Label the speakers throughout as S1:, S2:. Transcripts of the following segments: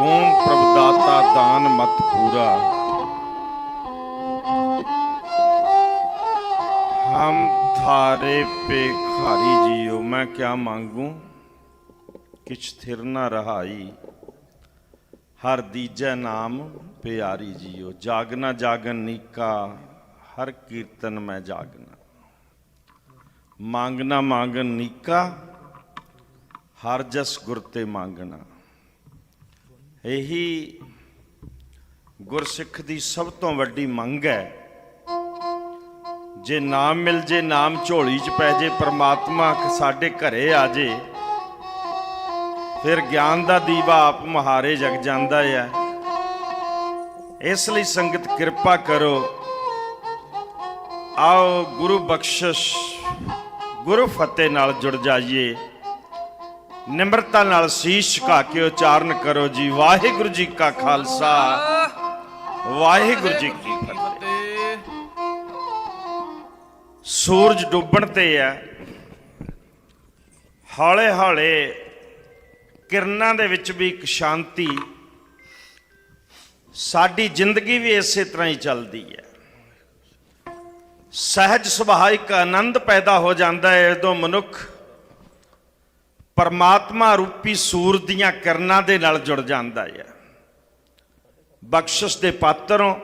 S1: ਓਮ ਪ੍ਰਭ ਦਾਤਾ ਦਾਨ ਮਤ ਪੂਰਾ? ਹਮ ਥਾਰੇ ਪੇ ਖਾਰੀ ਜੀਓ, ਮੈਂ ਕਿਆ ਮੰਗੂ? ਕਿਛ ਥਿਰ ਨਾ ਰਹਾਈ। ਹਰ ਦੀਜੈ ਨਾਮ ਪਿਆਰੀ ਜੀਓ ਜਾਗਨਾ ਜਾਗਨ ਨੀਕਾ, ਹਰ ਕੀਰਤਨ ਮੈਂ ਜਾਗਨਾ ਮੰਗਣਾ ਮੰਗਨ ਨੀਕਾ, ਹਰ ਜਸ ਗੁਰ ਤੇ ਮੰਗਣਾ ਇਹੀ ਗੁਰਸਿੱਖ ਦੀ ਸਭ ਤੋਂ ਵੱਡੀ ਮੰਗ ਹੈ। ਜੇ ਨਾਮ ਮਿਲ ਜੇ, ਨਾਮ ਝੋਲੀ 'ਚ ਪੈ ਜੇ, ਪ੍ਰਮਾਤਮਾ ਸਾਡੇ ਘਰੇ ਆ ਜੇ, ਫਿਰ ਗਿਆਨ ਦਾ ਦੀਵਾ ਆਪ ਮਹਾਰੇ ਜਗ ਜਾਂਦਾ ਹੈ ਇਸ ਲਈ ਸੰਗਤ ਕਿਰਪਾ ਕਰੋ। ਆਓ ਗੁਰੂ ਬਖਸ਼ਿਸ਼, ਗੁਰੂ ਫਤਿਹ ਨਾਲ ਜੁੜ ਜਾਈਏ। ਨਿਮਰਤਾ ਨਾਲ ਸੀਸ ਝੁਕਾ ਕੇ ਉਚਾਰਨ ਕਰੋ ਜੀ। ਵਾਹਿਗੁਰੂ ਜੀ ਕਾ ਖਾਲਸਾ। ਵਾਹਿਗੁਰੂ ਜੀ ਕੀ ਫਤਿਹ। ਸੂਰਜ ਡੁੱਬਣ ਤੇ ਹੈ। ਹੌਲੇ ਹੌਲੇ ਕਿਰਨਾਂ ਦੇ ਵਿੱਚ ਵੀ ਇੱਕ ਸ਼ਾਂਤੀ। ਸਾਡੀ ਜ਼ਿੰਦਗੀ ਵੀ ਇਸੇ ਤਰ੍ਹਾਂ ਹੀ ਚੱਲਦੀ ਹੈ। ਸਹਿਜ ਸੁਭਾਅ ਇੱਕ ਆਨੰਦ ਪੈਦਾ ਹੋ ਜਾਂਦਾ ਹੈ। ਜਦੋਂ ਮਨੁੱਖ ਪਰਮਾਤਮਾ ਰੂਪੀ ਸੂਰਜ ਦੀਆਂ ਕਿਰਨਾਂ ਦੇ ਨਾਲ ਜੁੜ ਜਾਂਦਾ ਹੈ। ਬਖਸ਼ਿਸ਼ ਦੇ ਪਾਤਰੋਂ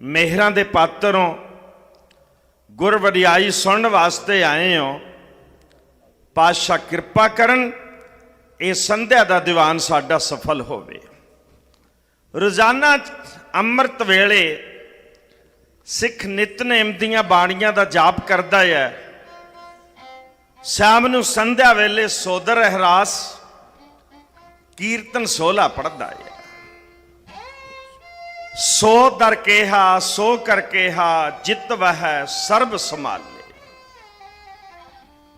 S1: ਮਿਹਰਾਂ ਦੇ ਪਾਤਰੋਂ ਗੁਰਵਰਿਆਈ ਸੁਣਨ ਵਾਸਤੇ ਆਏ ਹੋ। ਪਾਤਸ਼ਾਹ ਕਿਰਪਾ ਕਰਨ, ਇਹ ਸੰਧਿਆ ਦਾ ਦੀਵਾਨ ਸਾਡਾ ਸਫਲ ਹੋਵੇ। ਰੋਜ਼ਾਨਾ ਅੰਮ੍ਰਿਤ ਵੇਲੇ ਸਿੱਖ ਨਿਤਨੇਮ ਦੀਆਂ ਬਾਣੀਆਂ ਦਾ ਜਾਪ ਕਰਦਾ ਹੈ। ਸ਼ਾਮ ਨੂੰ ਸੰਧਿਆ ਵੇਲੇ ਸੋਦਰ ਰਹਿਰਾਸ, ਕੀਰਤਨ ਸੋਲਾ ਪੜਦਾ ਹੈ ਸੋ ਦਰ ਕੇਹਾ, ਸੋ ਕਰ ਕੇਹਾ, ਜਿਤ ਵਹਿ ਸਰਬ ਸੰਭਾਲੇ।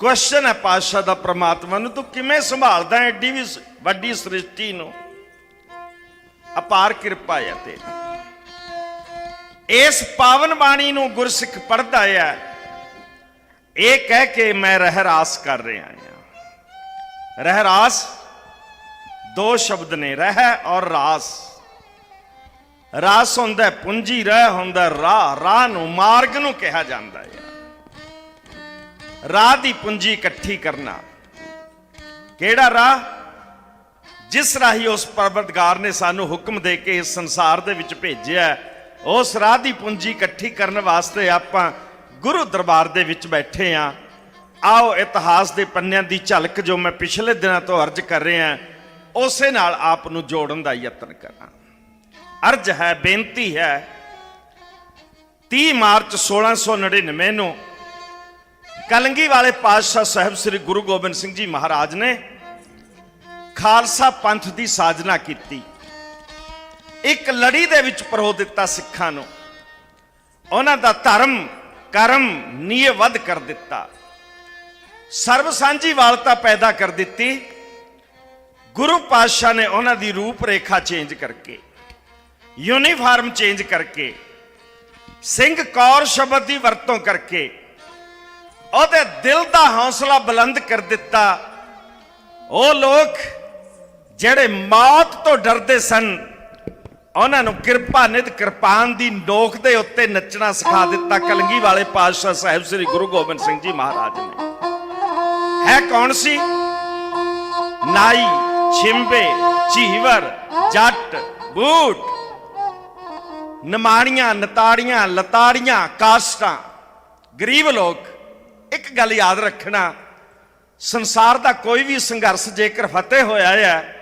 S1: ਕੁਐਸਚਨ ਹੈ ਪਾਸ਼ਾ ਦਾ ਪ੍ਰਮਾਤਮਾ ਨੂੰ, ਤੂੰ ਕਿਵੇਂ ਸੰਭਾਲਦਾ ਹੈ ਏਡੀ ਵੀ ਵੱਡੀ ਸ੍ਰਿਸ਼ਟੀ ਨੂੰ? ਅਪਾਰ ਕਿਰਪਾ ਹੈ ਤੇਰੀ। ਇਸ ਪਾਵਨ ਬਾਣੀ ਨੂੰ ਗੁਰਸਿੱਖ ਪੜਦਾ ਹੈ ਇਹ ਕਹਿ ਕੇ ਮੈਂ ਰਹਿਰਾਸ ਕਰ ਰਿਹਾ ਹਾਂ। ਰਹਿਰਾਸ ਦੋ ਸ਼ਬਦ ਨੇ, ਰਹਿ ਔਰ ਰਾਸ। ਰਾਸ ਹੁੰਦਾ ਹੈ ਪੁੰਜੀ, ਰਹਿ ਹੁੰਦਾ ਰਾਹ। ਰਾਹ ਨੂੰ ਮਾਰਗ ਨੂੰ ਕਿਹਾ ਜਾਂਦਾ ਹੈ। ਰਾਹ ਦੀ ਪੁੰਜੀ ਇਕੱਠੀ ਕਰਨਾ। ਕਿਹੜਾ ਰਾਹ? ਜਿਸ ਰਾਹੀ ਉਸ ਪਰਵਤਗਾਰ ਨੇ ਸਾਨੂੰ ਹੁਕਮ ਦੇ ਕੇ ਇਸ ਸੰਸਾਰ ਦੇ ਵਿੱਚ ਭੇਜਿਆ ਉਸ ਰਾਹ ਦੀ ਪੂੰਜੀ ਇਕੱਠੀ ਕਰਨ ਵਾਸਤੇ ਆਪਾਂ ਗੁਰੂ ਦਰਬਾਰ ਦੇ ਵਿੱਚ ਬੈਠੇ ਆ। ਆਓ ਇਤਿਹਾਸ ਦੇ ਪੰਨਿਆਂ ਦੀ ਝਲਕ ਜੋ ਮੈਂ ਪਿਛਲੇ ਦਿਨਾਂ ਤੋਂ ਅਰਜ਼ ਕਰ ਰਿਹਾ ਉਸੇ ਨਾਲ ਆਪ ਨੂੰ ਜੋੜਨ ਦਾ ਯਤਨ ਕਰਾਂ। ਅਰਜ਼ ਹੈ, ਬੇਨਤੀ ਹੈ 30 ਮਾਰਚ 1699 ਨੂੰ ਕਲੰਗੀ ਵਾਲੇ ਪਾਤਸ਼ਾਹ ਸਾਹਿਬ ਸ੍ਰੀ ਗੁਰੂ ਗੋਬਿੰਦ ਸਿੰਘ ਜੀ ਮਹਾਰਾਜ ਨੇ ਖਾਲਸਾ ਪੰਥ ਦੀ ਸਾਜਨਾ ਕੀਤੀ। ਇੱਕ ਲੜੀ ਦੇ ਵਿੱਚ ਪਰੋ ਦਿੱਤਾ ਸਿੱਖਾਂ ਨੂੰ। ਉਹਨਾਂ ਦਾ ਧਰਮ ਕਰਮ ਨਿਯਵਦ ਕਰ ਦਿੱਤਾ। ਸਰਬ ਸਾਂਝੀ ਵਾਲਤਾ ਪੈਦਾ ਕਰ ਦਿੱਤੀ। ਗੁਰੂ ਪਾਤਸ਼ਾਹ ਨੇ ਉਹਨਾਂ ਦੀ ਰੂਪ ਰੇਖਾ ਚੇਂਜ ਕਰਕੇ ਯੂਨੀਫਾਰਮ ਚੇਂਜ ਕਰਕੇ, ਸਿੰਘ ਕੌਰ ਸ਼ਬਦ ਦੀ ਵਰਤੋਂ ਕਰਕੇ ਉਹਦੇ ਦਿਲ ਦਾ ਹੌਸਲਾ ਬੁਲੰਦ ਕਰ ਦਿੱਤਾ। ਉਹ ਲੋਕ ਜਿਹੜੇ ਮੌਤ ਤੋਂ ਡਰਦੇ ਸਨ ਉਹਨਾਂ ਨੂੰ ਕਿਰਪਾ ਨਿਧ ਕਿਰਪਾਨ ਦੀ ਨੋਕ ਦੇ ਉੱਤੇ ਨੱਚਣਾ ਸਿਖਾ ਦਿੱਤਾ ਕਲੰਗੀ ਵਾਲੇ ਪਾਤਸ਼ਾਹ ਸਾਹਿਬ ਸ੍ਰੀ ਗੁਰੂ ਗੋਬਿੰਦ ਸਿੰਘ ਜੀ ਮਹਾਰਾਜ ਨੇ। ਹੈ ਕੌਣ ਸੀ? ਨਾਈ ਛਿੰਬੇ ਝੀਵਰ ਜੱਟ ਬੂਟ। ਨਮਾਣੀਆਂ ਨਤਾੜੀਆਂ ਲਤਾੜੀਆਂ ਕਾਸਟਾਂ। ਗਰੀਬ ਲੋਕ ਇੱਕ ਗੱਲ ਯਾਦ ਰੱਖਣਾ ਸੰਸਾਰ ਦਾ ਕੋਈ ਵੀ ਸੰਘਰਸ਼ ਜੇਕਰ ਫਤਿਹ ਹੋਇਆ ਹੈ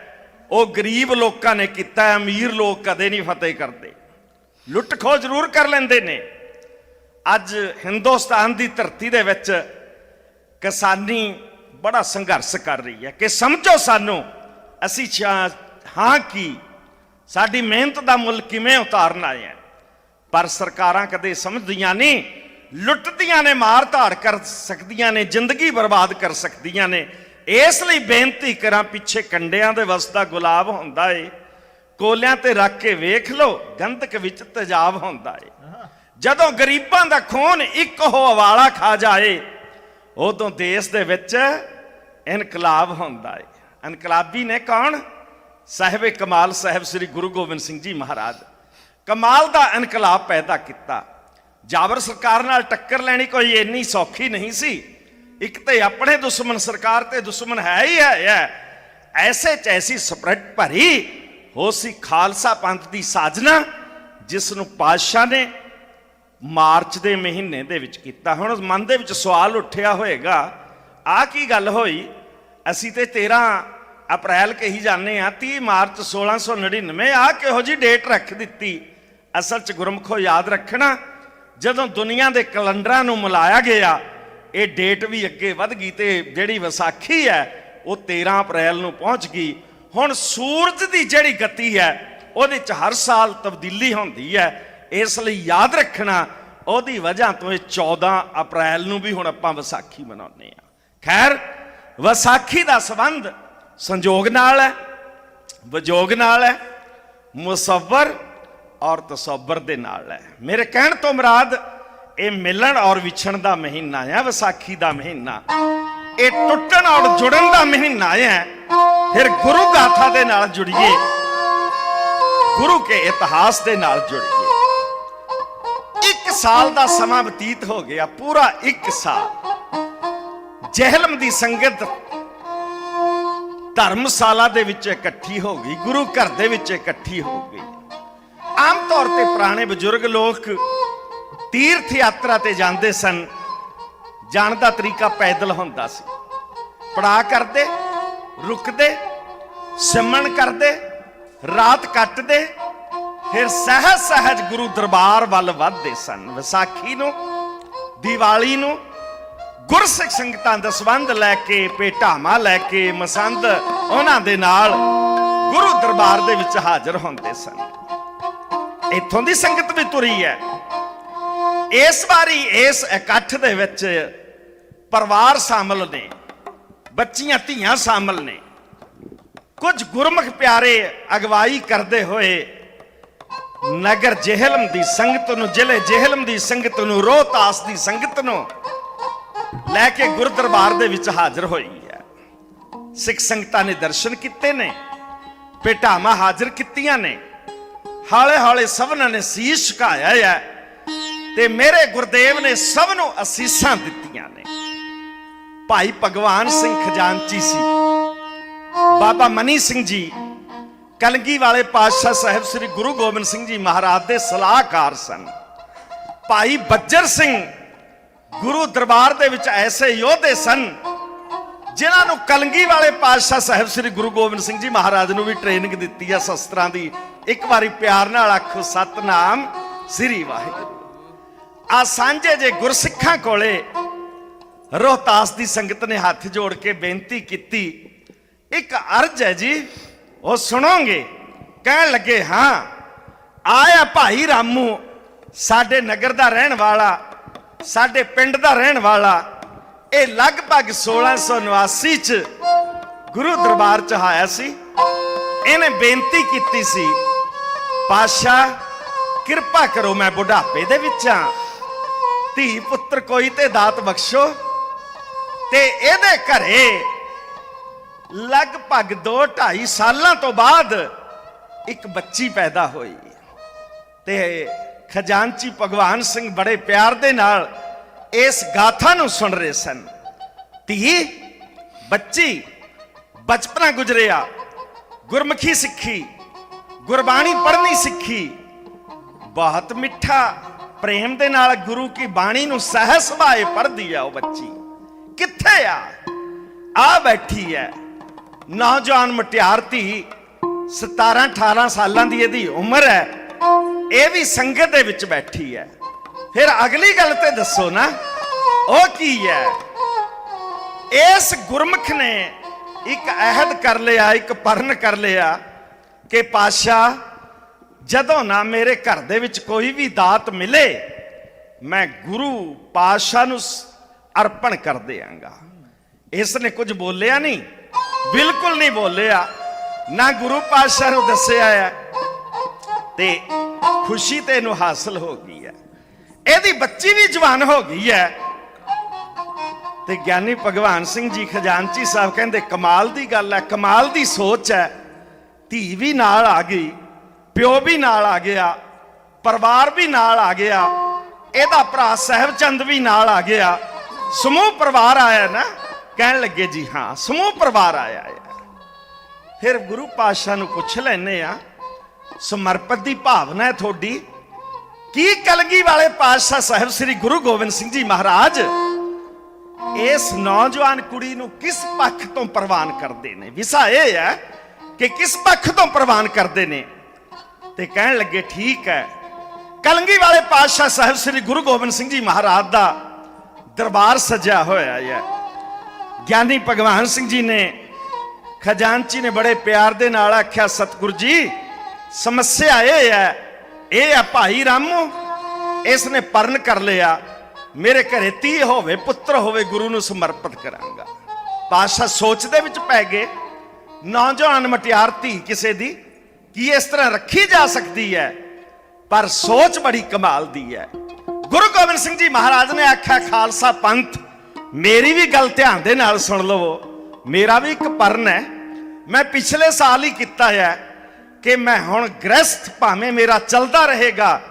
S1: ਉਹ ਗਰੀਬ ਲੋਕਾਂ ਨੇ ਕੀਤਾ ਅਮੀਰ ਲੋਕ ਕਦੇ ਨਹੀਂ ਫਤਿਹ ਕਰਦੇ। ਲੁੱਟ ਖੋਹ ਜ਼ਰੂਰ ਕਰ ਲੈਂਦੇ ਨੇ। ਅੱਜ ਹਿੰਦੁਸਤਾਨ ਦੀ ਧਰਤੀ ਦੇ ਵਿੱਚ ਕਿਸਾਨੀ ਬੜਾ ਸੰਘਰਸ਼ ਕਰ ਰਹੀ ਹੈ ਕਿ ਸਮਝੋ ਸਾਨੂੰ, ਅਸੀਂ ਹਾਂ ਕੀ? ਸਾਡੀ ਮਿਹਨਤ ਦਾ ਮੁੱਲ ਕਿਵੇਂ ਉਤਾਰਨ ਆਏ ਹਾਂ? ਪਰ ਸਰਕਾਰਾਂ ਕਦੇ ਸਮਝਦੀਆਂ ਨਹੀਂ, ਲੁੱਟਦੀਆਂ ਨੇ ਮਾਰ ਧਾੜ ਕਰ ਸਕਦੀਆਂ ਨੇ, ਜ਼ਿੰਦਗੀ ਬਰਬਾਦ ਕਰ ਸਕਦੀਆਂ ਨੇ। ਇਸ ਲਈ ਬੇਨਤੀ ਕਰਾਂ ਪਿੱਛੇ ਕੰਡਿਆਂ ਦੇ ਵਸਦਾ ਗੁਲਾਬ ਹੁੰਦਾ ਏ ਕੋਲਿਆਂ ਤੇ ਰੱਖ ਕੇ ਵੇਖ ਲਓ ਗੰਧਕ ਵਿੱਚ ਤੇਜ਼ਾਬ ਹੁੰਦਾ ਏ। ਜਦੋਂ ਗਰੀਬਾਂ ਦਾ ਖੂਨ ਇੱਕ ਹੋ ਵਾਲਾ ਖਾ ਜਾਏ ਉਦੋਂ ਦੇਸ਼ ਦੇ ਵਿੱਚ ਇਨਕਲਾਬ ਹੁੰਦਾ ਏ। ਇਨਕਲਾਬੀ ਨੇ ਕੌਣ? ਸਾਹਿਬੇ ਕਮਾਲ ਸਾਹਿਬ ਸ੍ਰੀ ਗੁਰੂ ਗੋਬਿੰਦ ਸਿੰਘ ਜੀ ਮਹਾਰਾਜ। ਕਮਾਲ ਦਾ ਇਨਕਲਾਬ ਪੈਦਾ ਕੀਤਾ। ਜਾਬਰ ਸਰਕਾਰ ਨਾਲ ਟੱਕਰ ਲੈਣੀ ਕੋਈ ਇੰਨੀ ਸੌਖੀ ਨਹੀਂ ਸੀ। ਇੱਕ ਤੇ ਆਪਣੇ ਦੁਸ਼ਮਣ ਸਰਕਾਰ ਤੇ ਦੁਸ਼ਮਣ ਹੈ ਹੀ ਹੈ ਐਸੇ ਚ ਐਸੀ ਸਪਰਟ ਭਰੀ ਹੋ ਸੀ ਖਾਲਸਾ ਪੰਥ ਦੀ ਸਾਜਨਾ ਜਿਸ ਨੂੰ ਪਾਤਸ਼ਾਹ ਨੇ ਮਾਰਚ ਦੇ ਮਹੀਨੇ ਦੇ ਵਿੱਚ ਕੀਤਾ। ਹੁਣ ਮਨ ਦੇ ਵਿੱਚ ਸਵਾਲ ਉੱਠਿਆ ਹੋਏਗਾ ਆ ਕੀ ਗੱਲ ਹੋਈ? ਅਸੀਂ ਤੇ 13 ਅਪ੍ਰੈਲ ਕਹੀ ਜਾਂਦੇ ਆ 30 ਮਾਰਚ 1699 ਆ ਕਿਹੋ ਜੀ ਡੇਟ ਰੱਖ ਦਿੱਤੀ? ਅਸਲ 'ਚ ਗੁਰਮਖੋ ਯਾਦ ਰੱਖਣਾ, ਜਦੋਂ ਦੁਨੀਆ ਦੇ ਕੈਲੰਡਰਾਂ ਨੂੰ ਮਿਲਾਇਆ ਗਿਆ ਇਹ ਡੇਟ ਵੀ ਅੱਗੇ ਵੱਧ ਗਈ ਤੇ ਜਿਹੜੀ ਵਿਸਾਖੀ ਹੈ, ਉਹ 13 ਅਪ੍ਰੈਲ ਨੂੰ ਪਹੁੰਚ ਗਈ। ਹੁਣ ਸੂਰਜ ਦੀ ਜਿਹੜੀ ਗਤੀ ਹੈ, ਉਹਦੇ 'ਚ ਹਰ ਸਾਲ ਤਬਦੀਲੀ ਹੁੰਦੀ ਹੈ। ਇਸ ਲਈ ਯਾਦ ਰੱਖਣਾ, ਉਹਦੀ ਵਜ੍ਹਾ ਤੋਂ ਇਹ 14 ਅਪ੍ਰੈਲ ਨੂੰ ਵੀ ਹੁਣ ਆਪਾਂ ਵਿਸਾਖੀ ਮਨਾਉਂਦੇ ਆ ਖੈਰ, ਵਿਸਾਖੀ ਦਾ ਸੰਬੰਧ ਸੰਜੋਗ ਨਾਲ ਹੈ, ਵਿਜੋਗ ਨਾਲ ਹੈ, ਮੁਸੱਵਰ ਔਰ ਤਸੱਵਰ ਦੇ ਨਾਲ ਹੈ। ਮੇਰੇ ਕਹਿਣ ਤੋਂ ਮੁਰਾਦ ਇਹ ਮਿਲਣ ਔਰ ਵਿਛਣ ਦਾ ਮਹੀਨਾ ਹੈ ਵਿਸਾਖੀ ਦਾ ਮਹੀਨਾ। ਇਹ ਟੁੱਟਣ ਔਰ ਜੁੜਨ ਦਾ ਮਹੀਨਾ ਹੈ, ਫਿਰ ਗੁਰੂ ਗਾਥਾ ਦੇ ਨਾਲ ਜੁੜੀਏ। ਗੁਰੂ ਕੇ ਇਤਿਹਾਸ ਦੇ ਨਾਲ ਜੁੜੀਏ। ਇੱਕ ਸਾਲ ਦਾ ਸਮਾਂ ਬਤੀਤ ਹੋ ਗਿਆ, ਪੂਰਾ ਇੱਕ ਸਾਲ। ਜਹਿਲਮ ਦੀ ਸੰਗਤ ਧਰਮਸ਼ਾਲਾ ਦੇ ਵਿੱਚ ਇਕੱਠੀ ਹੋ ਗਈ, ਗੁਰੂ ਘਰ ਦੇ ਵਿੱਚ ਇਕੱਠੀ ਹੋ ਗਈ। ਆਮ ਤੌਰ ਤੇ ਪੁਰਾਣੇ ਬਜ਼ੁਰਗ ਲੋਕ ਤੀਰਥ ਯਾਤਰਾ ਤੇ ਜਾਂਦੇ ਸਨ। ਜਾਣ ਦਾ ਤਰੀਕਾ ਪੈਦਲ ਹੁੰਦਾ ਸੀ। ਪੜਾ ਕਰਦੇ, ਰੁਕਦੇ, ਸਿਮਰਨ ਕਰਦੇ, ਰਾਤ ਕੱਟਦੇ, ਫਿਰ ਸਹਿਜ ਸਹਿਜ ਗੁਰੂ ਦਰਬਾਰ ਵੱਲ ਵੱਧਦੇ ਸਨ। ਵਿਸਾਖੀ ਨੂੰ, ਦੀਵਾਲੀ ਨੂੰ ਗੁਰਸਿੱਖ ਸੰਗਤਾਂ ਦਾ ਸੰਬੰਧ ਲੈ ਕੇ ਪੇਟਾਮਾ ਲੈ ਕੇ ਮਸੰਦ ਉਹਨਾਂ ਦੇ ਨਾਲ ਗੁਰੂ ਦਰਬਾਰ ਦੇ ਵਿੱਚ ਹਾਜ਼ਰ ਹੁੰਦੇ ਸਨ। ਇੱਥੋਂ ਦੀ ਸੰਗਤ ਵੀ ਤੁਰੀ ਹੈ। ਇਸ ਵਾਰੀ ਇਸ ਇਕੱਠ ਦੇ ਵਿੱਚ ਪਰਿਵਾਰ ਸ਼ਾਮਲ ਨੇ, ਬੱਚੀਆਂ ਧੀਆਂ ਸ਼ਾਮਲ ਨੇ। ਕੁਝ ਗੁਰਮੁਖ ਪਿਆਰੇ ਅਗਵਾਈ ਕਰਦੇ ਹੋਏ ਨਗਰ ਜਹਿਲਮ ਦੀ ਸੰਗਤ ਨੂੰ, ਜ਼ਿਲ੍ਹੇ ਜਹਿਲਮ ਦੀ ਸੰਗਤ ਨੂੰ, ਰੋਹਤਾਸ ਦੀ ਸੰਗਤ ਨੂੰ ਲੈ ਕੇ ਗੁਰਦਰਬਾਰ ਦੇ ਵਿੱਚ ਹਾਜ਼ਰ ਹੋਈ ਹੈ। ਸਿੱਖ ਸੰਗਤਾਂ ਨੇ ਦਰਸ਼ਨ ਕੀਤੇ ਨੇ ਪੇਟਾਮਾ ਹਾਜ਼ਰ ਕੀਤੀਆਂ ਨੇ। ਹਾਲੇ ਹਾਲੇ ਸਭਨਾਂ ਨੇ ਸੀਸ ਝੁਕਾਇਆ ਹੈ ਤੇ ਮੇਰੇ ਗੁਰਦੇਵ ਨੇ ਸਭ ਨੂੰ ਅਸੀਸਾਂ ਦਿੱਤੀਆਂ ਨੇ। ਭਾਈ ਭਗਵਾਨ ਸਿੰਘ ਖਜ਼ਾਨਚੀ ਸੀ। ਬਾਬਾ ਮਨੀ ਸਿੰਘ ਜੀ, ਕਲਗੀ ਵਾਲੇ ਪਾਤਸ਼ਾਹ ਸਾਹਿਬ ਸ੍ਰੀ ਗੁਰੂ ਗੋਬਿੰਦ ਸਿੰਘ ਜੀ ਮਹਾਰਾਜ ਦੇ ਸਲਾਹਕਾਰ ਸਨ। ਭਾਈ ਬੱਜਰ ਸਿੰਘ ਗੁਰੂ ਦਰਬਾਰ ਦੇ ਵਿੱਚ ਐਸੇ ਯੋਧੇ ਸਨ, ਜਿਨ੍ਹਾਂ ਨੂੰ ਕਲਗੀ ਵਾਲੇ ਪਾਤਸ਼ਾਹ ਸਾਹਿਬ ਸ੍ਰੀ ਗੁਰੂ ਗੋਬਿੰਦ ਸਿੰਘ ਜੀ ਮਹਾਰਾਜ ਨੂੰ ਵੀ ਟ੍ਰੇਨਿੰਗ ਦਿੱਤੀ ਹੈ ਸ਼ਸਤਰਾਂ ਦੀ। ਇੱਕ ਵਾਰੀ ਪਿਆਰ ਨਾਲ ਆਖੋ, ਸਤਨਾਮ ਸ੍ਰੀ ਵਾਹਿਗੁਰੂ। ਆ ਸਾਂਝੇ ਜੇ ਗੁਰਸਿੱਖਾਂ ਕੋਲੇ ਰੋਹਤਾਸ ਦੀ ਸੰਗਤ ਨੇ ਹੱਥ ਜੋੜ ਕੇ ਬੇਨਤੀ ਕੀਤੀ। ਇੱਕ ਅਰਜ ਹੈ ਜੀ, ਉਹ ਸੁਣੋਗੇ, ਕਹਿਣ ਲੱਗੇ, ਹਾਂ, ਆਇਆ ਭਾਈ ਰਾਮੂ, ਸਾਡੇ ਨਗਰ ਦਾ ਰਹਿਣ ਵਾਲਾ, ਸਾਡੇ ਪਿੰਡ ਦਾ ਰਹਿਣ ਵਾਲਾ, ਇਹ ਲਗਭਗ 1689 ਚ ਗੁਰੂ ਦਰਬਾਰ ਚ ਆਇਆ ਸੀ। ਇਹਨੇ ਬੇਨਤੀ ਕੀਤੀ ਸੀ ਪਾਸ਼ਾ ਕਿਰਪਾ ਕਰੋ ਮੈਂ ਬੁਢਾਪੇ ਦੇ ਵਿੱਚ ਆ। ਧੀ ਪੁੱਤਰ ਕੋਈ ਤੇ ਦਾਤ ਬਖਸ਼ੋ ਤੇ ਇਹਦੇ ਘਰੇ ਲਗਭਗ 2 2.5 ਸਾਲਾਂ ਤੋਂ ਬਾਅਦ ਇੱਕ ਬੱਚੀ ਪੈਦਾ ਹੋਈ। ਤੇ ਖਜ਼ਾਨਚੀ ਭਗਵਾਨ ਸਿੰਘ ਬੜੇ ਪਿਆਰ ਦੇ ਨਾਲ ਇਸ ਗਾਥਾ ਨੂੰ ਸੁਣ ਰਹੇ ਸਨ। ਧੀ, ਬੱਚੀ, ਬਚਪਨਾ ਗੁਜ਼ਰਿਆ, ਗੁਰਮੁਖੀ ਸਿੱਖੀ, ਗੁਰਬਾਣੀ ਪੜ੍ਹਨੀ ਸਿੱਖੀ, ਬਹੁਤ ਮਿੱਠਾ ਪ੍ਰੇਮ ਦੇ ਨਾਲ ਗੁਰੂ ਕੀ ਬਾਣੀ ਨੂੰ ਸਹਿ ਸੁਭਾਏ ਪੜ੍ਹਦੀ ਆ ਉਹ ਬੱਚੀ। ਕਿੱਥੇ ਆ? ਆ ਬੈਠੀ ਹੈ ਨੌਜਵਾਨ ਮਟਿਆਰ ਧੀ 17 18 ਸਾਲਾਂ ਦੀ ਇਹਦੀ ਉਮਰ ਹੈ ਇਹ ਵੀ ਸੰਗਤ ਦੇ ਵਿੱਚ ਬੈਠੀ ਹੈ ਫਿਰ ਅਗਲੀ ਗੱਲ ਤੇ ਦੱਸੋ ਨਾ, ਉਹ ਕੀ ਹੈ ਇਸ ਗੁਰਮੁਖ ਨੇ ਇੱਕ ਅਹਿਦ ਕਰ ਲਿਆ, ਇੱਕ ਪਰਨ ਕਰ ਲਿਆ ਕਿ ਪਾਸ਼ਾ ਜਦੋਂ ਨਾ ਮੇਰੇ ਘਰ ਦੇ ਵਿੱਚ ਕੋਈ ਵੀ ਦਾਤ ਮਿਲੇ, ਮੈਂ ਗੁਰੂ ਪਾਤਸ਼ਾਹ ਨੂੰ ਅਰਪਣ ਕਰ ਦਿਆਂਗਾ। ਇਸ ਨੇ ਕੁਝ ਬੋਲਿਆ ਨਹੀਂ, ਬਿਲਕੁਲ ਨਹੀਂ ਬੋਲਿਆ, ਨਾ ਗੁਰੂ ਪਾਤਸ਼ਾਹ ਨੂੰ ਦੱਸਿਆ ਹੈ ਤੇ ਖੁਸ਼ੀ ਤੇ ਇਹਨੂੰ ਹਾਸਲ ਹੋ ਗਈ ਹੈ ਇਹਦੀ ਬੱਚੀ ਵੀ ਜਵਾਨ ਹੋ ਗਈ ਹੈ ਤੇ ਗਿਆਨੀ ਭਗਵਾਨ ਸਿੰਘ ਜੀ ਖਜ਼ਾਨਚੀ ਸਾਹਿਬ ਕਹਿੰਦੇ, ਕਮਾਲ ਦੀ ਗੱਲ ਹੈ ਕਮਾਲ ਦੀ ਸੋਚ ਹੈ ਧੀ ਵੀ ਨਾਲ ਆ ਗਈ। ਪਿਓ ਵੀ ਨਾਲ ਆ ਗਿਆ, ਪਰਿਵਾਰ ਵੀ ਨਾਲ ਆ ਗਿਆ, ਇਹਦਾ ਭਰਾ ਸਹਿਬਚੰਦ ਵੀ ਨਾਲ ਆ ਗਿਆ। ਸਮੂਹ ਪਰਿਵਾਰ ਆਇਆ ਨਾ, ਕਹਿਣ ਲੱਗੇ ਜੀ ਹਾਂ, ਸਮੂਹ ਪਰਿਵਾਰ ਆਇਆ ਹੈ। ਫਿਰ ਗੁਰੂ ਪਾਤਸ਼ਾਹ ਨੂੰ ਪੁੱਛ ਲੈਨੇ ਆ ਸਮਰਪਿਤ ਦੀ ਭਾਵਨਾ ਹੈ ਤੁਹਾਡੀ? ਕੀ ਕਲਗੀ ਵਾਲੇ ਪਾਤਸ਼ਾਹ ਸਾਹਿਬ ਸ੍ਰੀ ਗੁਰੂ ਗੋਬਿੰਦ ਸਿੰਘ ਜੀ ਮਹਾਰਾਜ, ਇਸ ਨੌਜਵਾਨ ਕੁੜੀ ਨੂੰ ਕਿਸ ਪੱਖ ਤੋਂ ਪ੍ਰਵਾਨ ਕਰਦੇ ਨੇ? ਵਿਸਾ ਇਹ ਹੈ ਕਿ ਕਿਸ ਪੱਖ ਤੋਂ ਪ੍ਰਵਾਨ ਕਰਦੇ ਨੇ? ਤੇ ਕਹਿਣ ਲੱਗੇ, ਠੀਕ ਹੈ। ਕਲੰਗੀ ਵਾਲੇ ਪਾਤਸ਼ਾਹ ਸਾਹਿਬ ਸ੍ਰੀ ਗੁਰੂ ਗੋਬਿੰਦ ਸਿੰਘ ਜੀ ਮਹਾਰਾਜ ਦਾ ਦਰਬਾਰ ਸਜਿਆ ਹੋਇਆ ਹੈ। ਗਿਆਨੀ ਭਗਵਾਨ ਸਿੰਘ ਜੀ ਨੇ, ਖਜ਼ਾਨਚੀ ਨੇ ਬੜੇ ਪਿਆਰ ਦੇ ਨਾਲ ਆਖਿਆ, ਸਤਿਗੁਰ ਜੀ, ਸਮੱਸਿਆ ਇਹ ਹੈ, ਇਹ ਆ ਭਾਈ ਰਾਮੂ, ਇਸ ਨੇ ਪਰਨ ਕਰ ਲਿਆ। ਮੇਰੇ ਘਰੇ ਧੀ ਹੋਵੇ, ਪੁੱਤਰ ਹੋਵੇ, ਗੁਰੂ ਨੂੰ ਸਮਰਪਿਤ ਕਰਾਂਗਾ। ਪਾਸ਼ਾ ਸੋਚ ਦੇ ਵਿੱਚ ਪੈ ਗਏ। ਨੌਜਵਾਨ ਮਟਿਆਰ ਧੀ ਕਿਸੇ ਦੀ ਕੀ ਇਸ ਤਰ੍ਹਾਂ ਰੱਖੀ ਜਾ ਸਕਦੀ ਹੈ? ਪਰ ਸੋਚ ਬੜੀ ਕਮਾਲ ਦੀ ਹੈ। ਗੁਰੂ ਗੋਬਿੰਦ ਸਿੰਘ ਜੀ ਮਹਾਰਾਜ ਨੇ ਆਖਿਆ, ਖਾਲਸਾ ਪੰਥ, ਮੇਰੀ ਵੀ ਗੱਲ ਧਿਆਨ ਦੇ ਨਾਲ ਸੁਣ ਲਵੋ। ਮੇਰਾ ਵੀ ਇੱਕ ਪਰਨ ਹੈ। ਮੈਂ ਪਿਛਲੇ ਸਾਲ ਹੀ ਕੀਤਾ ਹੈ ਕਿ ਮੈਂ ਹੁਣ ਗ੍ਰਸਥ ਭਾਵੇਂ ਮੇਰਾ ਚੱਲਦਾ ਰਹੇਗਾ,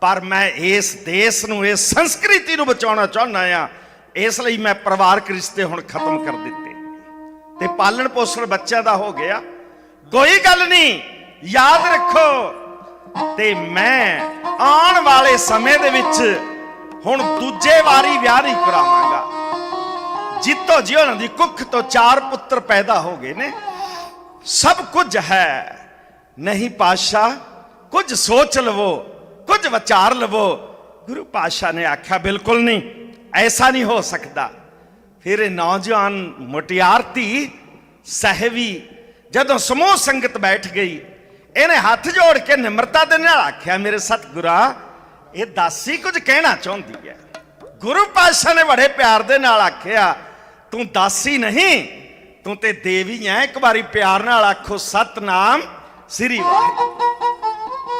S1: ਪਰ ਮੈਂ ਇਸ ਦੇਸ਼ ਨੂੰ, ਇਸ ਸੰਸਕ੍ਰਿਤੀ ਨੂੰ ਬਚਾਉਣਾ ਚਾਹੁੰਦਾ ਆ ਇਸ ਲਈ ਮੈਂ ਪਰਿਵਾਰਕ ਰਿਸ਼ਤੇ ਹੁਣ ਖਤਮ ਕਰ ਦਿੱਤੇ। ਤੇ ਪਾਲਣ ਪੋਸ਼ਣ ਬੱਚਿਆਂ ਦਾ ਹੋ ਗਿਆ। ਕੋਈ ਗੱਲ ਨਹੀਂ। ਯਾਦ ਰੱਖੋ ਤੇ ਮੈਂ ਆਉਣ ਵਾਲੇ ਸਮੇਂ ਦੇ ਵਿੱਚ ਹੁਣ ਦੂਜੇ ਵਾਰੀ ਵਿਆਹ ਨਹੀਂ ਕਰਾਵਾਂਗਾ। ਜਿੱਤੋ ਜੀ ਉਹਨਾਂ ਦੀ ਕੁੱਖ ਤੋਂ ਚਾਰ ਪੁੱਤਰ ਪੈਦਾ ਹੋ ਗਏ ਨੇ। ਸਭ ਕੁਝ ਹੈ। ਨਹੀਂ ਪਾਸ਼ਾ ਕੁਝ ਸੋਚ ਲਵੋ, ਕੁਝ ਵਿਚਾਰ ਲਵੋ। ਗੁਰੂ ਪਾਸ਼ਾ ਨੇ ਆਖਿਆ, ਬਿਲਕੁਲ ਨਹੀਂ, ਐਸਾ ਨਹੀਂ ਹੋ ਸਕਦਾ। ਫਿਰ ਇਹ ਨੌਜਵਾਨ ਮੁਟਿਆਰ ਧੀ ਸਹਿਵੀ ਜਦੋਂ ਸਮੂਹ ਸੰਗਤ ਬੈਠ ਗਈ ਇਹਨੇ ਹੱਥ ਜੋੜ ਕੇ ਨਿਮਰਤਾ ਦੇ ਨਾਲ ਆਖਿਆ, ਮੇਰੇ ਸਤਿਗੁਰਾ, ਇਹ ਦਾਸੀ ਕੁਝ ਕਹਿਣਾ ਚਾਹੁੰਦੀ ਹੈ। ਗੁਰੂ ਪਾਤਸ਼ਾਹ ਨੇ ਬੜੇ ਪਿਆਰ ਦੇ ਨਾਲ ਆਖਿਆ, ਤੂੰ ਦਾਸੀ ਨਹੀਂ, ਤੂੰ ਤੇ ਦੇਵੀ ਐ, ਇੱਕ ਵਾਰੀ ਪਿਆਰ ਨਾਲ ਆਖੋ, ਸਤਨਾਮ ਸ੍ਰੀ ਵਾਹਿਗੁਰੂ।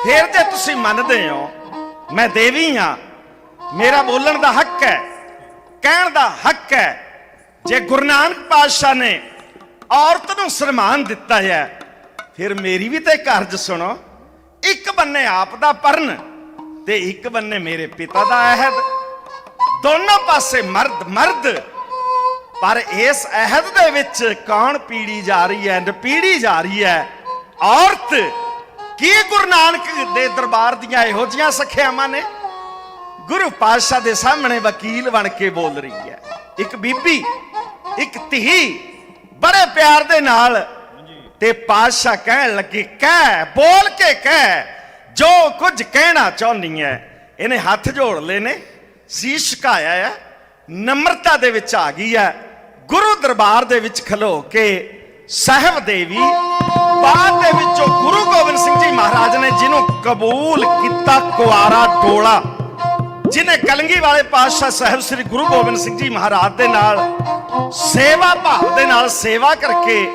S1: ਫਿਰ ਜੇ ਤੁਸੀਂ ਮੰਨਦੇ ਹੋ, ਮੈਂ ਦੇਵੀ ਹਾਂ, ਮੇਰਾ ਬੋਲਣ ਦਾ ਹੱਕ ਹੈ, ਕਹਿਣ ਦਾ ਹੱਕ ਹੈ, ਜੇ ਗੁਰੂ ਨਾਨਕ ਪਾਤਸ਼ਾਹ ਨੇ ਔਰਤ ਨੂੰ ਸਨਮਾਨ ਦਿੱਤਾ ਹੈ ਫਿਰ ਮੇਰੀ ਵੀ ਤੇ ਕਾਰਜ ਸੁਣੋ, ਇੱਕ ਬੰਨੇ ਆਪ ਦਾ ਪਰਨ ਤੇ ਇੱਕ ਬੰਨੇ ਮੇਰੇ ਪਿਤਾ ਦਾ ਅਹਿਦ। ਦੋਨੋਂ ਪਾਸੇ ਮਰਦ ਮਰਦ। ਪਰ ਇਸ ਅਹਿਦ ਦੇ ਵਿੱਚ ਕੌਣ ਪੀੜੀ ਜਾ ਰਹੀ ਹੈ ਨਪੀੜੀ ਜਾ ਰਹੀ ਹੈ? ਔਰਤ, ਕੀ ਗੁਰੂ ਨਾਨਕ ਦੇ ਦਰਬਾਰ ਦੀਆਂ ਇਹੋ ਜੀਆਂ ਸਖਿਆਵਾਂ ਨੇ? ਗੁਰੂ ਪਾਤਸ਼ਾਹ ਦੇ ਸਾਹਮਣੇ ਵਕੀਲ ਬਣ ਕੇ ਬੋਲ ਰਹੀ ਹੈ। ਇੱਕ ਬੀਬੀ, ਇੱਕ ਧੀ, ਬੜੇ ਪਿਆਰ ਦੇ ਨਾਲ ਤੇ ਪਾਤਸ਼ਾਹ ਕਹਿਣ ਲੱਗੇ, ਕਹਿ, ਬੋਲ ਕੇ ਕਹਿ, ਜੋ ਕੁਝ ਕਹਿਣਾ ਚਾਹੁੰਦੀ ਹੈ ਇਹਨੇ ਹੱਥ ਜੋੜ ਲਏ ਨੇ, ਸੀਸ ਝੁਕਾਇਆ ਹੈ ਨમ્રਤਾ ਦੇ ਵਿੱਚ ਆ ਗਈ ਹੈ ਗੁਰੂ ਦਰਬਾਰ ਦੇ ਵਿੱਚ ਖਲੋ ਕੇ ਸਾਹਿਬ ਦੇਵੀ ਬਾਅਦ ਦੇ ਵਿੱਚੋਂ ਗੁਰੂ ਗੋਬਿੰਦ ਸਿੰਘ ਜੀ ਮਹਾਰਾਜ ਨੇ ਜਿਹਨੂੰ ਕਬੂਲ ਕੀਤਾ ਕੁਆਰਾ ਟੋਲਾ ਜਿਨੇ ਕਲੰਗੀ ਵਾਲੇ ਪਾਤਸ਼ਾਹ ਸਾਹਿਬ ਸ੍ਰੀ ਗੁਰੂ ਗੋਬਿੰਦ ਸਿੰਘ ਜੀ ਮਹਾਰਾਜ ਦੇ ਨਾਲ ਸੇਵਾ ਭਾਵ ਦੇ ਨਾਲ ਸੇਵਾ ਕਰਕੇ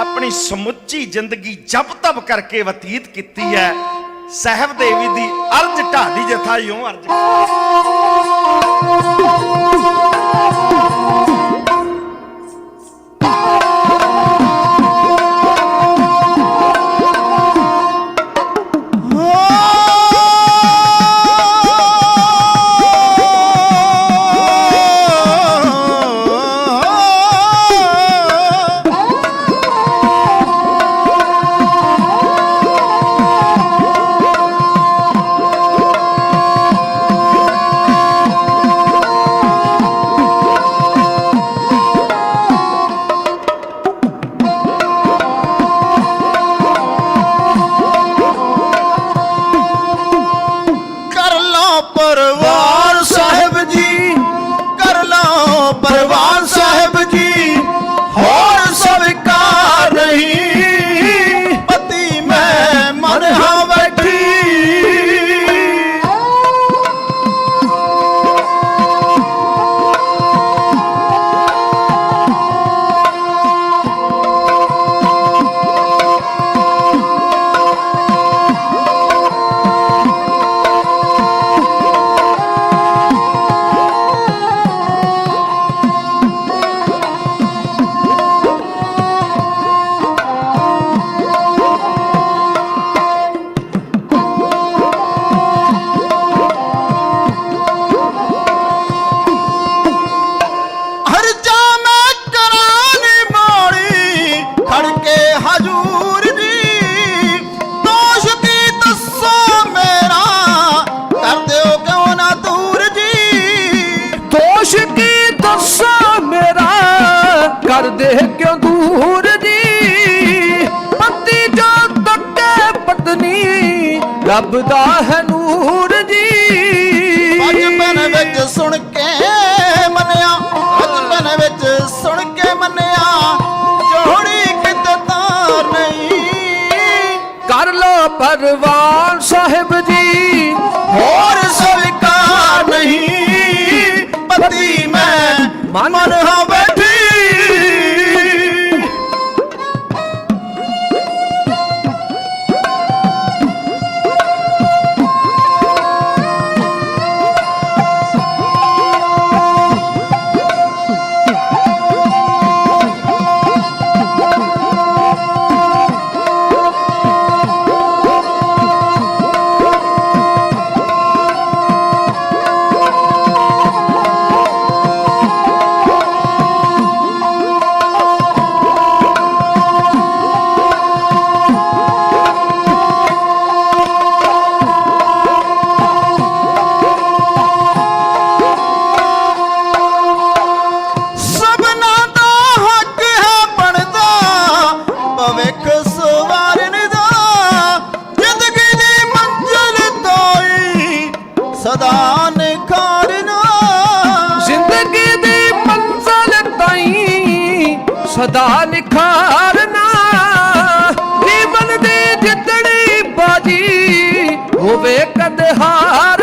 S1: ਆਪਣੀ ਸਮੁੱਚੀ ਜ਼ਿੰਦਗੀ ਜਪ ਤਪ ਕਰਕੇ ਬਤੀਤ ਕੀਤੀ ਹੈ। ਸਹਿਬ ਦੇਵੀ ਦੀ ਅਰਜ ਢਾਡੀ ਜਥਾ ਯੋਂ ਅਰਜ
S2: ਸੁਣ ਕੇ ਮੰਨਿਆ ਬਚਪਨ ਵਿੱਚ ਸੁਣ ਕੇ ਮੰਨਿਆ ਜੋੜੀ ਕਿਤੇ ਤਾਂ ਨਹੀਂ।
S3: ਕਰ ਲੋ ਪਰਵਾਨ ਸਾਹਿਬ ਜੀ।
S2: ਹੋਰ ਸਵੀਕਾਰ ਨਹੀਂ ਪਤੀ ਮੈਂ
S3: ਮਨ
S2: ਹਾਂ ਸਦਾ ਨਿਖਾਰਨਾ।
S3: ਨੀ ਦੀ ਜਿੱਤਣੀ ਬਾਜੀ ਹੋਵੇ ਕਦੇ
S2: ਹਾਰ